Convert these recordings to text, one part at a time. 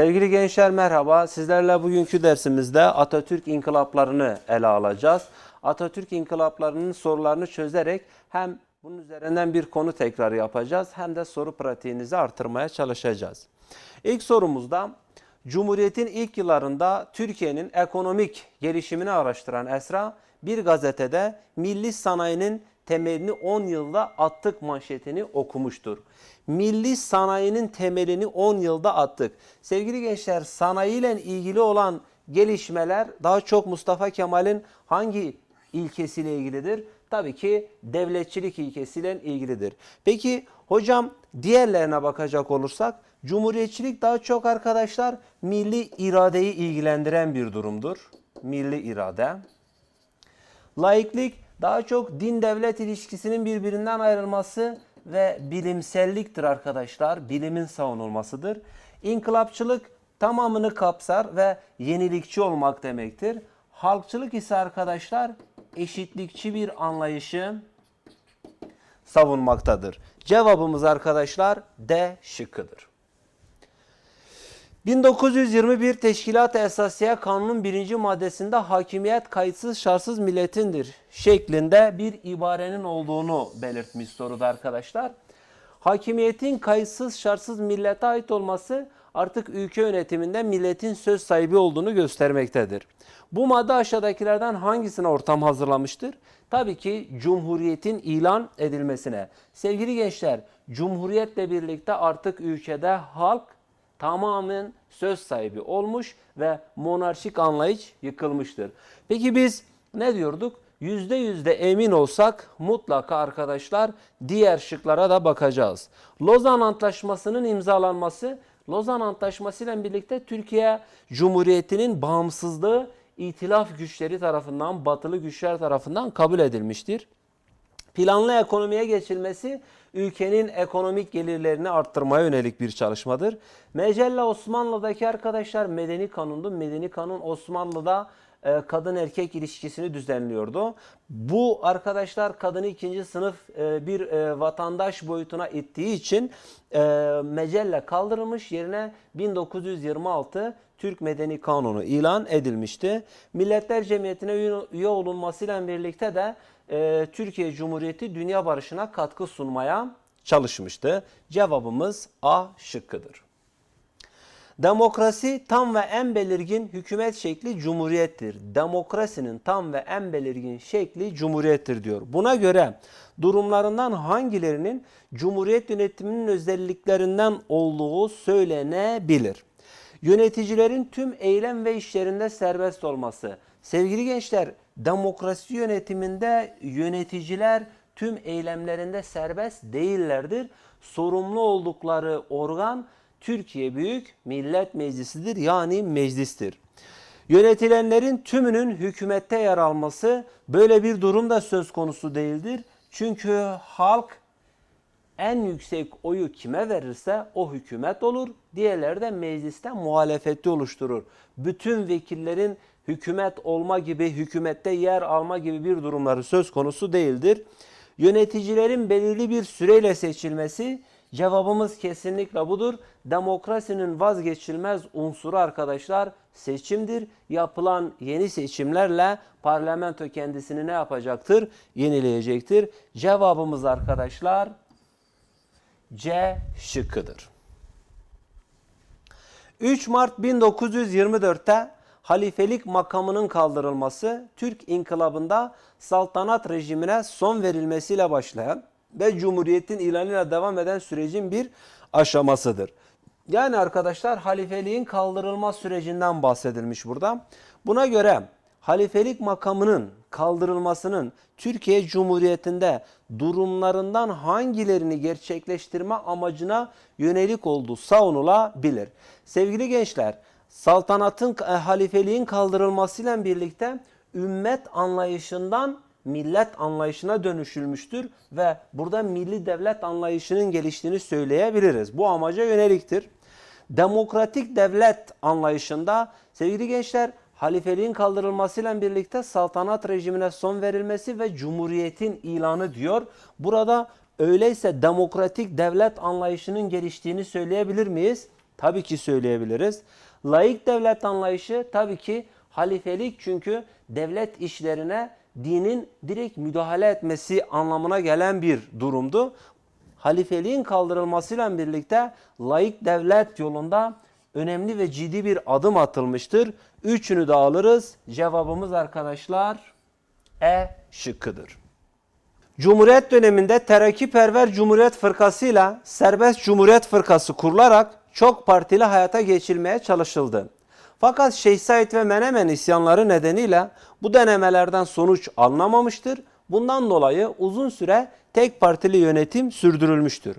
Sevgili gençler merhaba. Sizlerle bugünkü dersimizde Atatürk inkılaplarını ele alacağız. Atatürk inkılaplarının sorularını çözerek hem bunun üzerinden bir konu tekrar yapacağız hem de soru pratiğinizi artırmaya çalışacağız. İlk sorumuzda Cumhuriyet'in ilk yıllarında Türkiye'nin ekonomik gelişimini araştıran Esra bir gazetede milli sanayinin temelini 10 yılda attık manşetini okumuştur. Milli sanayinin temelini 10 yılda attık. Sevgili gençler sanayiyle ilgili olan gelişmeler daha çok Mustafa Kemal'in hangi ilkesiyle ilgilidir? Tabii ki devletçilik ilkesiyle ilgilidir. Peki hocam diğerlerine bakacak olursak cumhuriyetçilik daha çok arkadaşlar milli iradeyi ilgilendiren bir durumdur. Milli irade. Laiklik daha çok din devlet ilişkisinin birbirinden ayrılması ve bilimselliktir arkadaşlar. Bilimin savunulmasıdır. İnkılapçılık tamamını kapsar ve yenilikçi olmak demektir. Halkçılık ise arkadaşlar eşitlikçi bir anlayışı savunmaktadır. Cevabımız arkadaşlar D şıkkıdır. 1921 Teşkilat-ı Esasiye Kanunun birinci maddesinde hakimiyet kayıtsız şartsız milletindir şeklinde bir ibarenin olduğunu belirtmiş soruda arkadaşlar. Hakimiyetin kayıtsız şartsız millete ait olması artık ülke yönetiminde milletin söz sahibi olduğunu göstermektedir. Bu madde aşağıdakilerden hangisine ortam hazırlamıştır? Tabii ki Cumhuriyet'in ilan edilmesine. Sevgili gençler, Cumhuriyetle birlikte artık ülkede halk tamamen söz sahibi olmuş ve monarşik anlayış yıkılmıştır. Peki biz ne diyorduk? Yüzde yüzde emin olsak mutlaka arkadaşlar diğer şıklara da bakacağız. Lozan Antlaşması'nın imzalanması, Lozan Antlaşması ile birlikte Türkiye Cumhuriyeti'nin bağımsızlığı itilaf güçleri tarafından, batılı güçler tarafından kabul edilmiştir. Planlı ekonomiye geçilmesi ülkenin ekonomik gelirlerini arttırmaya yönelik bir çalışmadır. Mecella Osmanlı'daki arkadaşlar medeni kanundu. Medeni kanun Osmanlı'da e, kadın erkek ilişkisini düzenliyordu. Bu arkadaşlar kadını ikinci sınıf e, bir e, vatandaş boyutuna ittiği için mecelle kaldırılmış yerine 1926 Türk Medeni Kanunu ilan edilmişti. Milletler Cemiyeti'ne üye- olunmasıyla birlikte de e, Türkiye Cumhuriyeti dünya barışına katkı sunmaya çalışmıştı. Cevabımız A şıkkıdır. Demokrasi tam ve en belirgin hükümet şekli cumhuriyettir. Demokrasinin tam ve en belirgin şekli cumhuriyettir diyor. Buna göre durumlarından hangilerinin cumhuriyet yönetiminin özelliklerinden olduğu söylenebilir. Yöneticilerin tüm eylem ve işlerinde serbest olması. Sevgili gençler, demokrasi yönetiminde yöneticiler tüm eylemlerinde serbest değillerdir. Sorumlu oldukları organ Türkiye Büyük Millet Meclisi'dir yani meclistir. Yönetilenlerin tümünün hükümette yer alması böyle bir durum da söz konusu değildir. Çünkü halk en yüksek oyu kime verirse o hükümet olur. Diğerleri de mecliste muhalefeti oluşturur. Bütün vekillerin hükümet olma gibi, hükümette yer alma gibi bir durumları söz konusu değildir. Yöneticilerin belirli bir süreyle seçilmesi cevabımız kesinlikle budur. Demokrasinin vazgeçilmez unsuru arkadaşlar seçimdir. Yapılan yeni seçimlerle parlamento kendisini ne yapacaktır? Yenileyecektir. Cevabımız arkadaşlar C şıkkıdır. 3 Mart 1924'te halifelik makamının kaldırılması Türk inkılabında saltanat rejimine son verilmesiyle başlayan ve Cumhuriyet'in ilanıyla devam eden sürecin bir aşamasıdır. Yani arkadaşlar halifeliğin kaldırılma sürecinden bahsedilmiş burada. Buna göre halifelik makamının kaldırılmasının Türkiye Cumhuriyeti'nde durumlarından hangilerini gerçekleştirme amacına yönelik olduğu savunulabilir. Sevgili gençler, saltanatın e, halifeliğin kaldırılmasıyla birlikte ümmet anlayışından millet anlayışına dönüşülmüştür ve burada milli devlet anlayışının geliştiğini söyleyebiliriz. Bu amaca yöneliktir. Demokratik devlet anlayışında sevgili gençler halifeliğin kaldırılmasıyla birlikte saltanat rejimine son verilmesi ve cumhuriyetin ilanı diyor. Burada öyleyse demokratik devlet anlayışının geliştiğini söyleyebilir miyiz? Tabii ki söyleyebiliriz. Laik devlet anlayışı tabii ki halifelik çünkü devlet işlerine dinin direkt müdahale etmesi anlamına gelen bir durumdu. Halifeliğin kaldırılmasıyla birlikte laik devlet yolunda önemli ve ciddi bir adım atılmıştır. Üçünü de alırız. Cevabımız arkadaşlar E şıkkıdır. Cumhuriyet döneminde terakkiperver Cumhuriyet Fırkası ile Serbest Cumhuriyet Fırkası kurularak çok partili hayata geçilmeye çalışıldı. Fakat Şeyh Said ve Menemen isyanları nedeniyle bu denemelerden sonuç alınamamıştır. Bundan dolayı uzun süre tek partili yönetim sürdürülmüştür.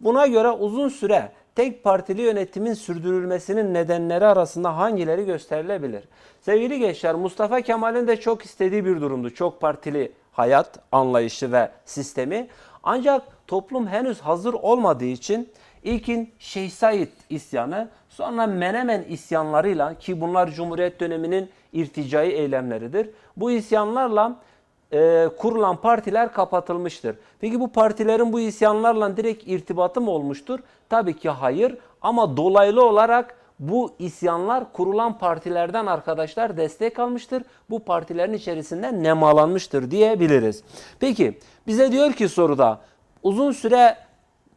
Buna göre uzun süre tek partili yönetimin sürdürülmesinin nedenleri arasında hangileri gösterilebilir? Sevgili gençler Mustafa Kemal'in de çok istediği bir durumdu. Çok partili hayat anlayışı ve sistemi. Ancak toplum henüz hazır olmadığı için ilkin Şeyh Said isyanı sonra Menemen isyanlarıyla ki bunlar Cumhuriyet döneminin irticai eylemleridir. Bu isyanlarla e, kurulan partiler kapatılmıştır. Peki bu partilerin bu isyanlarla direkt irtibatı mı olmuştur? Tabii ki hayır ama dolaylı olarak bu isyanlar kurulan partilerden arkadaşlar destek almıştır. Bu partilerin içerisinde nemalanmıştır diyebiliriz. Peki bize diyor ki soruda uzun süre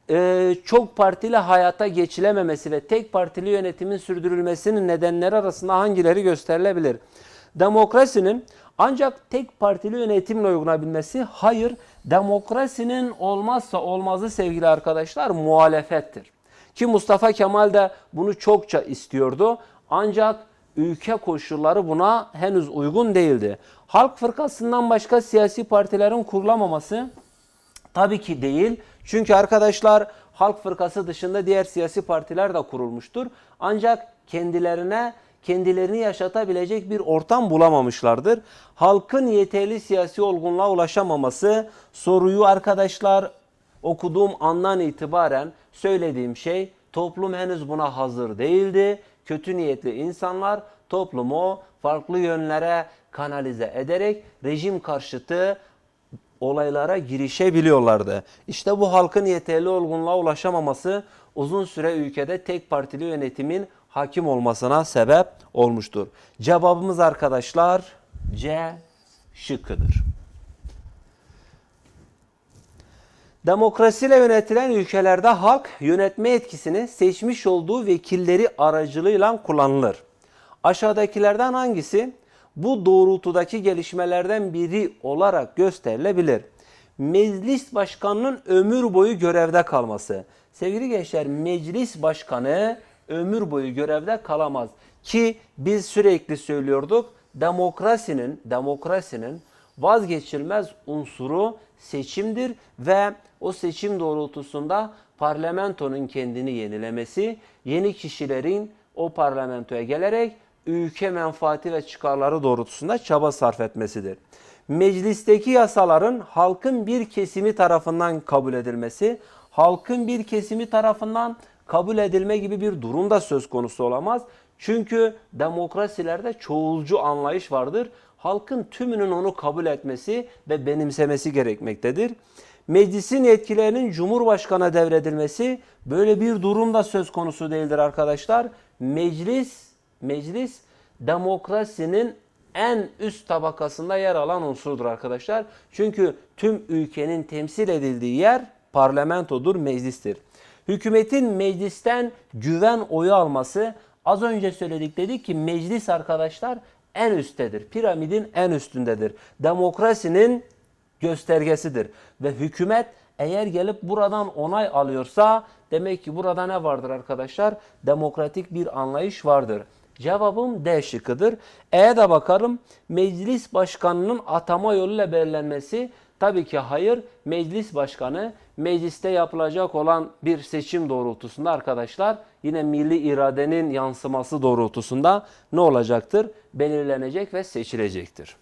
e, çok partili hayata geçilememesi ve tek partili yönetimin sürdürülmesinin nedenleri arasında hangileri gösterilebilir? Demokrasinin ancak tek partili yönetimle uygulanabilmesi hayır. Demokrasinin olmazsa olmazı sevgili arkadaşlar muhalefettir. Ki Mustafa Kemal de bunu çokça istiyordu. Ancak ülke koşulları buna henüz uygun değildi. Halk Fırkası'ndan başka siyasi partilerin kurulamaması Tabii ki değil. Çünkü arkadaşlar Halk Fırkası dışında diğer siyasi partiler de kurulmuştur. Ancak kendilerine kendilerini yaşatabilecek bir ortam bulamamışlardır. Halkın yeterli siyasi olgunluğa ulaşamaması soruyu arkadaşlar okuduğum andan itibaren söylediğim şey toplum henüz buna hazır değildi. Kötü niyetli insanlar toplumu farklı yönlere kanalize ederek rejim karşıtı olaylara girişebiliyorlardı. İşte bu halkın yeterli olgunluğa ulaşamaması uzun süre ülkede tek partili yönetimin hakim olmasına sebep olmuştur. Cevabımız arkadaşlar C şıkkıdır. Demokrasiyle yönetilen ülkelerde halk yönetme etkisini seçmiş olduğu vekilleri aracılığıyla kullanılır. Aşağıdakilerden hangisi bu doğrultudaki gelişmelerden biri olarak gösterilebilir? Meclis başkanının ömür boyu görevde kalması. Sevgili gençler meclis başkanı ömür boyu görevde kalamaz. Ki biz sürekli söylüyorduk demokrasinin demokrasinin vazgeçilmez unsuru seçimdir ve o seçim doğrultusunda parlamentonun kendini yenilemesi, yeni kişilerin o parlamentoya gelerek ülke menfaati ve çıkarları doğrultusunda çaba sarf etmesidir. Meclisteki yasaların halkın bir kesimi tarafından kabul edilmesi, halkın bir kesimi tarafından kabul edilme gibi bir durum da söz konusu olamaz. Çünkü demokrasilerde çoğulcu anlayış vardır. Halkın tümünün onu kabul etmesi ve benimsemesi gerekmektedir. Meclisin yetkilerinin Cumhurbaşkanı'na devredilmesi böyle bir durum da söz konusu değildir arkadaşlar. Meclis meclis demokrasinin en üst tabakasında yer alan unsurdur arkadaşlar. Çünkü tüm ülkenin temsil edildiği yer parlamentodur, meclistir. Hükümetin meclisten güven oyu alması az önce söyledik dedik ki meclis arkadaşlar en üsttedir. Piramidin en üstündedir. Demokrasinin göstergesidir. Ve hükümet eğer gelip buradan onay alıyorsa demek ki burada ne vardır arkadaşlar? Demokratik bir anlayış vardır. Cevabım D şıkkıdır. E'ye de bakalım. Meclis başkanının atama yoluyla belirlenmesi tabii ki hayır. Meclis başkanı mecliste yapılacak olan bir seçim doğrultusunda arkadaşlar yine milli iradenin yansıması doğrultusunda ne olacaktır? Belirlenecek ve seçilecektir.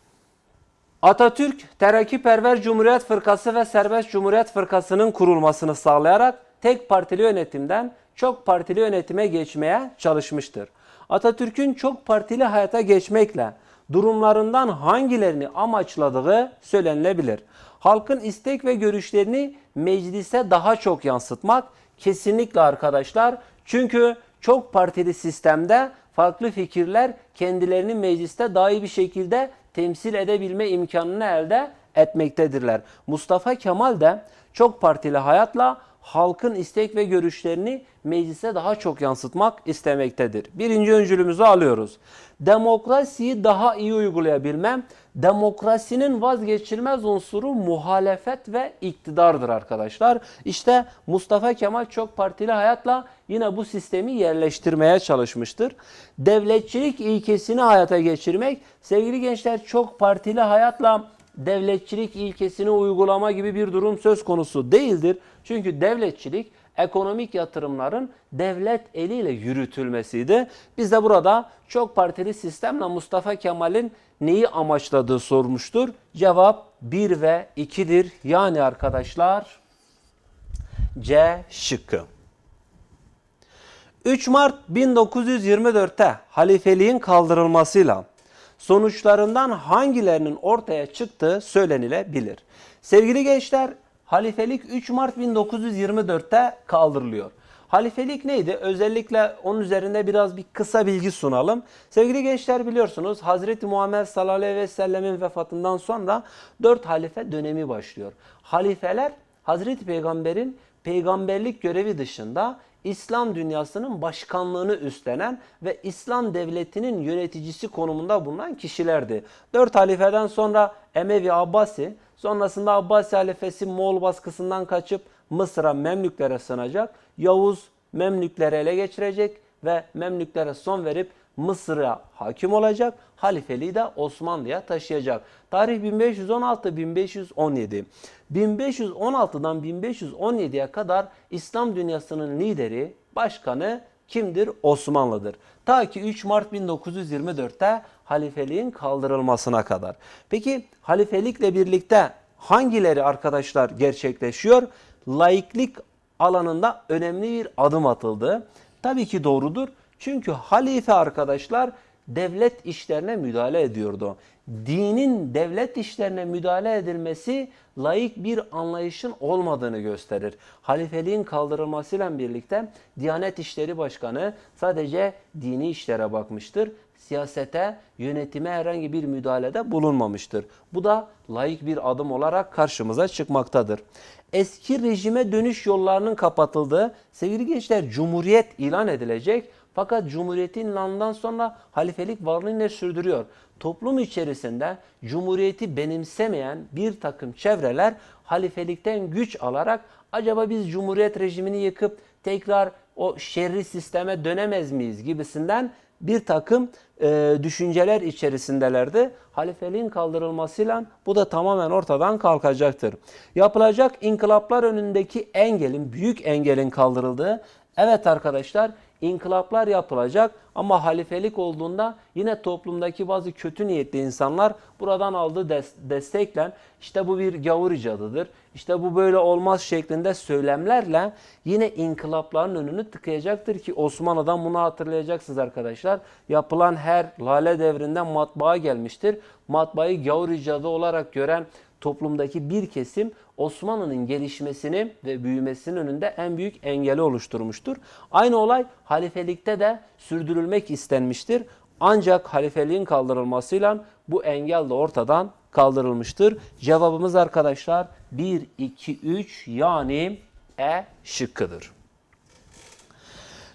Atatürk, Terakkiperver Cumhuriyet Fırkası ve Serbest Cumhuriyet Fırkası'nın kurulmasını sağlayarak tek partili yönetimden çok partili yönetime geçmeye çalışmıştır. Atatürk'ün çok partili hayata geçmekle durumlarından hangilerini amaçladığı söylenilebilir. Halkın istek ve görüşlerini meclise daha çok yansıtmak kesinlikle arkadaşlar. Çünkü çok partili sistemde farklı fikirler kendilerini mecliste daha iyi bir şekilde temsil edebilme imkanını elde etmektedirler. Mustafa Kemal de çok partili hayatla halkın istek ve görüşlerini meclise daha çok yansıtmak istemektedir. Birinci öncülümüzü alıyoruz. Demokrasiyi daha iyi uygulayabilmem, demokrasinin vazgeçilmez unsuru muhalefet ve iktidardır arkadaşlar. İşte Mustafa Kemal çok partili hayatla yine bu sistemi yerleştirmeye çalışmıştır. Devletçilik ilkesini hayata geçirmek, sevgili gençler çok partili hayatla devletçilik ilkesini uygulama gibi bir durum söz konusu değildir. Çünkü devletçilik ekonomik yatırımların devlet eliyle yürütülmesiydi. Biz de burada çok partili sistemle Mustafa Kemal'in neyi amaçladığı sormuştur. Cevap 1 ve 2'dir. Yani arkadaşlar C şıkkı. 3 Mart 1924'te halifeliğin kaldırılmasıyla sonuçlarından hangilerinin ortaya çıktığı söylenilebilir. Sevgili gençler, halifelik 3 Mart 1924'te kaldırılıyor. Halifelik neydi? Özellikle onun üzerinde biraz bir kısa bilgi sunalım. Sevgili gençler biliyorsunuz Hazreti Muhammed sallallahu aleyhi ve sellemin vefatından sonra 4 halife dönemi başlıyor. Halifeler Hazreti Peygamber'in peygamberlik görevi dışında İslam dünyasının başkanlığını üstlenen ve İslam devletinin yöneticisi konumunda bulunan kişilerdi. Dört halifeden sonra Emevi Abbasi, sonrasında Abbasi halifesi Moğol baskısından kaçıp Mısır'a Memlüklere sığınacak. Yavuz Memlükleri ele geçirecek ve Memlüklere son verip Mısır'a hakim olacak. Halifeliği de Osmanlı'ya taşıyacak. Tarih 1516-1517. 1516'dan 1517'ye kadar İslam dünyasının lideri, başkanı kimdir? Osmanlı'dır. Ta ki 3 Mart 1924'te halifeliğin kaldırılmasına kadar. Peki halifelikle birlikte hangileri arkadaşlar gerçekleşiyor? Laiklik alanında önemli bir adım atıldı. Tabii ki doğrudur. Çünkü halife arkadaşlar devlet işlerine müdahale ediyordu. Dinin devlet işlerine müdahale edilmesi laik bir anlayışın olmadığını gösterir. Halifeliğin kaldırılmasıyla birlikte Diyanet İşleri Başkanı sadece dini işlere bakmıştır. Siyasete, yönetime herhangi bir müdahalede bulunmamıştır. Bu da laik bir adım olarak karşımıza çıkmaktadır. Eski rejime dönüş yollarının kapatıldığı, sevgili gençler Cumhuriyet ilan edilecek fakat Cumhuriyet'in ilanından sonra halifelik varlığını sürdürüyor. Toplum içerisinde Cumhuriyeti benimsemeyen bir takım çevreler halifelikten güç alarak acaba biz Cumhuriyet rejimini yıkıp tekrar o şerri sisteme dönemez miyiz gibisinden bir takım e, düşünceler içerisindelerdi. Halifeliğin kaldırılmasıyla bu da tamamen ortadan kalkacaktır. Yapılacak inkılaplar önündeki engelin, büyük engelin kaldırıldığı, evet arkadaşlar inkılaplar yapılacak ama halifelik olduğunda yine toplumdaki bazı kötü niyetli insanlar buradan aldığı des- destekle işte bu bir gavur icadıdır, işte bu böyle olmaz şeklinde söylemlerle yine inkılapların önünü tıkayacaktır ki Osmanlı'dan bunu hatırlayacaksınız arkadaşlar. Yapılan her lale devrinden matbaa gelmiştir. Matbaayı gavur icadı olarak gören toplumdaki bir kesim Osmanlı'nın gelişmesini ve büyümesinin önünde en büyük engeli oluşturmuştur. Aynı olay halifelikte de sürdürülmek istenmiştir. Ancak halifeliğin kaldırılmasıyla bu engel de ortadan kaldırılmıştır. Cevabımız arkadaşlar 1, 2, 3 yani E şıkkıdır.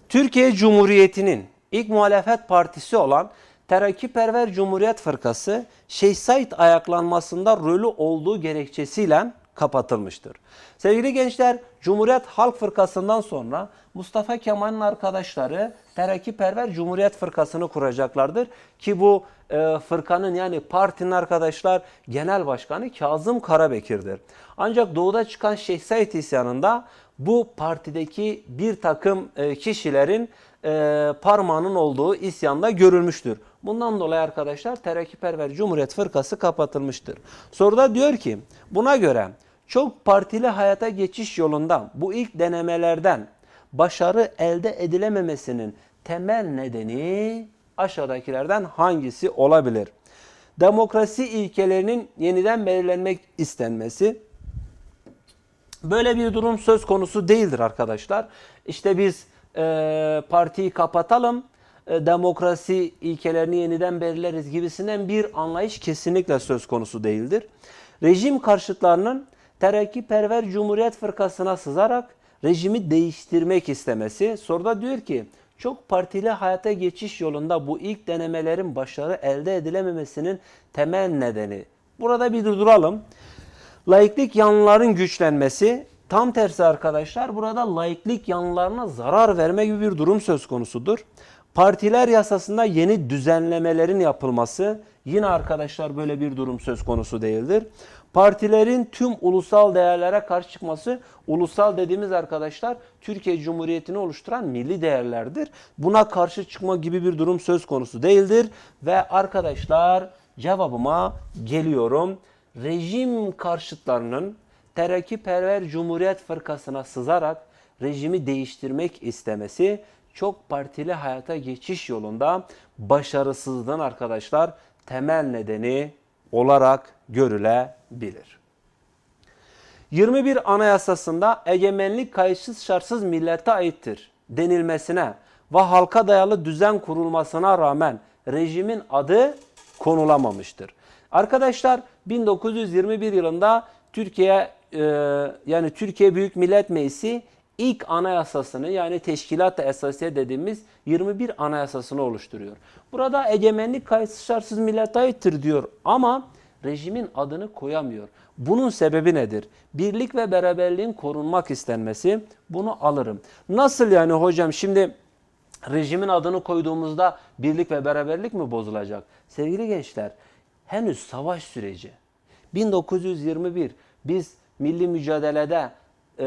Türkiye Cumhuriyeti'nin ilk muhalefet partisi olan Terakkiperver Cumhuriyet Fırkası Şeyh Said ayaklanmasında rolü olduğu gerekçesiyle kapatılmıştır. Sevgili gençler, Cumhuriyet Halk Fırkası'ndan sonra Mustafa Kemal'in arkadaşları Terakkiperver Cumhuriyet Fırkası'nı kuracaklardır. Ki bu e, fırkanın yani partinin arkadaşlar genel başkanı Kazım Karabekir'dir. Ancak doğuda çıkan Şeyh Said isyanında bu partideki bir takım e, kişilerin e, parmağının olduğu isyanda görülmüştür. Bundan dolayı arkadaşlar Terakkiperver Cumhuriyet Fırkası kapatılmıştır. Soruda diyor ki buna göre çok partili hayata geçiş yolunda bu ilk denemelerden başarı elde edilememesinin temel nedeni aşağıdakilerden hangisi olabilir? Demokrasi ilkelerinin yeniden belirlenmek istenmesi, Böyle bir durum söz konusu değildir arkadaşlar. İşte biz e, partiyi kapatalım, demokrasi ilkelerini yeniden belirleriz gibisinden bir anlayış kesinlikle söz konusu değildir. Rejim karşıtlarının terakkiperver Cumhuriyet Fırkası'na sızarak rejimi değiştirmek istemesi. Soruda diyor ki çok partili hayata geçiş yolunda bu ilk denemelerin başarı elde edilememesinin temel nedeni. Burada bir durduralım. Laiklik yanlıların güçlenmesi tam tersi arkadaşlar burada laiklik yanlılarına zarar verme gibi bir durum söz konusudur. Partiler yasasında yeni düzenlemelerin yapılması yine arkadaşlar böyle bir durum söz konusu değildir. Partilerin tüm ulusal değerlere karşı çıkması, ulusal dediğimiz arkadaşlar Türkiye Cumhuriyeti'ni oluşturan milli değerlerdir. Buna karşı çıkma gibi bir durum söz konusu değildir. Ve arkadaşlar cevabıma geliyorum. Rejim karşıtlarının terakkiperver Cumhuriyet Fırkası'na sızarak rejimi değiştirmek istemesi çok partili hayata geçiş yolunda başarısızlığın arkadaşlar temel nedeni olarak görülebilir. 21 Anayasasında egemenlik kayıtsız şartsız millete aittir denilmesine ve halka dayalı düzen kurulmasına rağmen rejimin adı konulamamıştır. Arkadaşlar 1921 yılında Türkiye e, yani Türkiye Büyük Millet Meclisi ilk anayasasını yani teşkilat-ı esasiye dediğimiz 21 anayasasını oluşturuyor. Burada egemenlik kayıtsız şartsız millete aittir diyor ama rejimin adını koyamıyor. Bunun sebebi nedir? Birlik ve beraberliğin korunmak istenmesi. Bunu alırım. Nasıl yani hocam şimdi rejimin adını koyduğumuzda birlik ve beraberlik mi bozulacak? Sevgili gençler henüz savaş süreci. 1921 biz milli mücadelede e,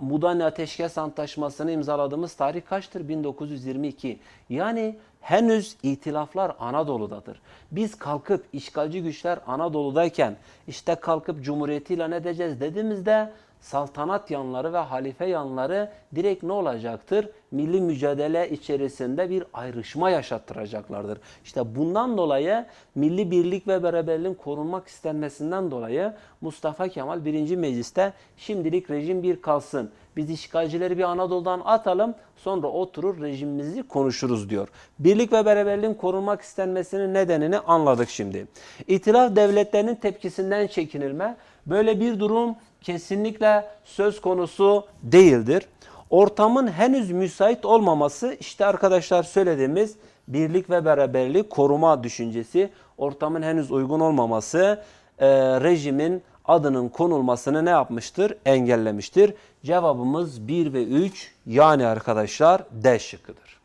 Mudanya Ateşkes Antlaşması'nı imzaladığımız tarih kaçtır? 1922. Yani henüz itilaflar Anadolu'dadır. Biz kalkıp işgalci güçler Anadolu'dayken işte kalkıp Cumhuriyeti ilan edeceğiz dediğimizde saltanat yanları ve halife yanları direkt ne olacaktır? Milli mücadele içerisinde bir ayrışma yaşattıracaklardır. İşte bundan dolayı milli birlik ve beraberliğin korunmak istenmesinden dolayı Mustafa Kemal 1. Meclis'te şimdilik rejim bir kalsın. Biz işgalcileri bir Anadolu'dan atalım sonra oturur rejimimizi konuşuruz diyor. Birlik ve beraberliğin korunmak istenmesinin nedenini anladık şimdi. İtilaf devletlerinin tepkisinden çekinilme böyle bir durum kesinlikle söz konusu değildir. Ortamın henüz müsait olmaması işte arkadaşlar söylediğimiz birlik ve beraberliği koruma düşüncesi ortamın henüz uygun olmaması e, rejimin adının konulmasını ne yapmıştır? Engellemiştir. Cevabımız 1 ve 3 yani arkadaşlar D şıkkıdır.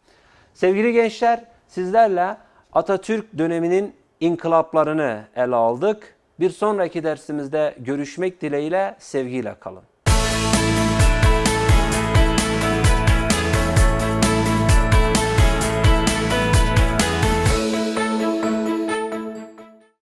Sevgili gençler sizlerle Atatürk döneminin inkılaplarını ele aldık. Bir sonraki dersimizde görüşmek dileğiyle sevgiyle kalın.